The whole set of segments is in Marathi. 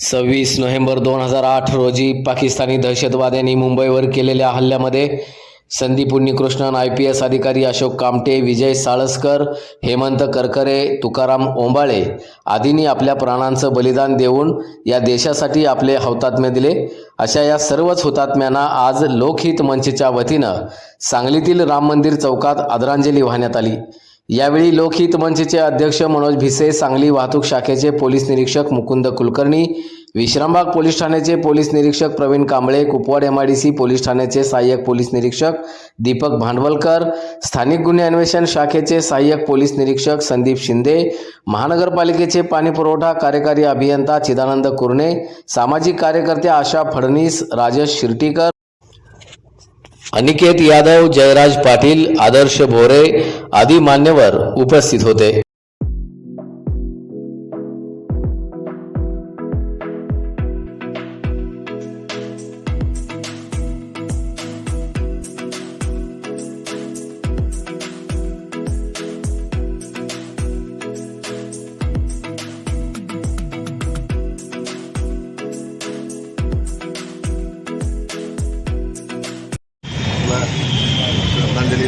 सव्वीस नोव्हेंबर दोन हजार आठ रोजी पाकिस्तानी दहशतवाद्यांनी मुंबईवर केलेल्या हल्ल्यामध्ये Sandeep Unnikrishnan I P S अधिकारी अशोक कामटे विजय साळसकर हेमंत करकरे तुकाराम ओंबाळे आदींनी आपल्या प्राणांचं बलिदान देऊन या देशासाठी आपले हौतात्म्य दिले. अशा या सर्वच हुतात्म्यांना आज लोकहित मंचच्या वतीनं सांगलीतील राम मंदिर चौकात आदरांजली वाहण्यात आली. यावेळी लोकहित मंचचे अध्यक्ष मनोज भिसे सांगली वाहतूक शाखेचे पोलीस निरीक्षक मुकुंद कुलकर्णी विश्रामबाग पोलीस ठाण्याचे पोलीस निरीक्षक प्रवीण कांबळे कुपवाड एमआयडीसी पोलीस ठाण्याचे सहाय्यक पोलीस निरीक्षक दीपक भांडवलकर स्थानिक गुन्हे अन्वेषण शाखेचे सहाय्यक पोलीस निरीक्षक संदीप शिंदे महानगरपालिकेचे पाणीपुरवठा कार्यकारी अभियंता चिदानंद कुरणे सामाजिक कार्यकर्ते आशा फडणीस राजेश शिर्टीकर अनिकेत यादव जयराज पाटील आदर्श भोरे आदी मान्यवर उपस्थित होते.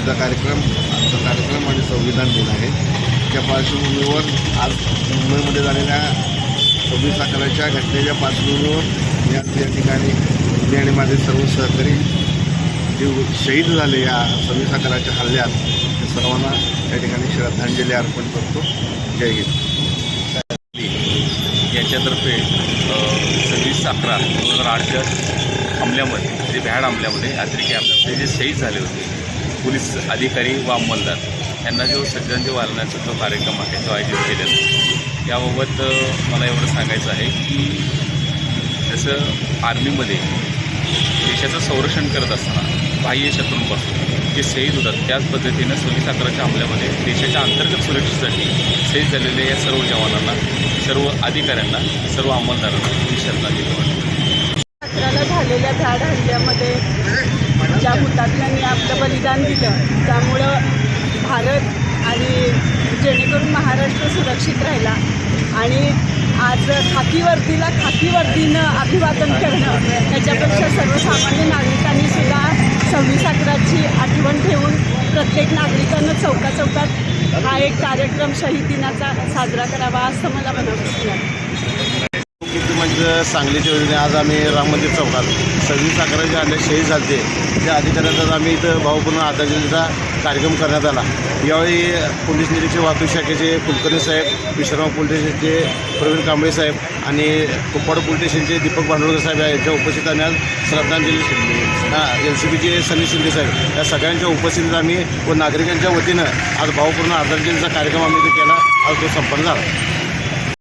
श्रद्धांजलीचा कार्यक्रम आजचा कार्यक्रम आणि संविधान दिन आहे. त्या पार्श्वभूमीवर आज मुंबईमध्ये झालेल्या सव्वीस अकराच्या घटनेच्या पार्श्वभूमीवर मी आज या ठिकाणी मी आणि माझे सर्व सहकारी जे शहीद झाले या सव्वीस अकराच्या हल्ल्यात. त्या सर्वांना या ठिकाणी श्रद्धांजली अर्पण करतो. जय हिंद. याच्यातर्फे सव्वीस अकरा दोन हजार आठच्या हमल्यामध्ये जे भ्याड हमल्यामध्ये अतिरेकी हमल्यामध्ये जे शहीद झाले होते पोलीस अधिकारी व अंमलदार यांना जो श्रद्धांजली वालण्याचा जो कार्यक्रम आहे तो आयोजित केलेला आहे. याबाबत मला एवढं सांगायचं आहे की जसं आर्मीमध्ये देशाचं संरक्षण करत असताना बाह्य शत्रूंपासून जे शहीद होतात त्याच पद्धतीनं सव्वीस अकराच्या हमल्यामध्ये देशाच्या अंतर्गत सुरक्षेसाठी शहीद झालेल्या या सर्व जवानांना सर्व अधिकाऱ्यांना सर्व अंमलदारांना मी श्रद्धांजली वाटते अकराला झालेल्या झाड हल्ल्यामध्ये ज्या हुतात्म्यांनी आपलं बलिदान दिलं त्यामुळं भारत आणि जेणेकरून महाराष्ट्र सुरक्षित राहिला. आणि आज खाकीवर्दीला खाकीवर्दीनं अभिवादन करणं त्याच्यापेक्षा सर्वसामान्य नागरिकांनी सुद्धा सव्वीस अकराची आठवण ठेवून प्रत्येक नागरिकानं चौका चौकात हा एक कार्यक्रम शहीद दिनाचा साजरा करावा असं मला मनापासून वाटतं. किती सांगलीच्या वतीने आज आम्ही राम मंदिर चौकात सव्वीस अकरा जे शहीद झाले त्या अधिकाऱ्यांचा आम्ही इथं भावपूर्ण आदरांजलीचा कार्यक्रम करण्यात आला. यावेळी पोलीस निरीक्षक वाहतूक शाखेचे कुलकर्णी साहेब विश्राम पोलीस स्टेशनचे प्रवीण कांबळे साहेब आणि कुप्पाड पोलीस स्टेशनचे दीपक भांडवळकर साहेब यांच्या उपस्थित आज श्रद्धांजली हां एल सी बीचे सनी शिंदे साहेब या सगळ्यांच्या उपस्थितीत आम्ही व नागरिकांच्या वतीनं आज भावपूर्ण आदरांजलीचा कार्यक्रम आम्ही इथे केला. आज तो संपन्न झाला.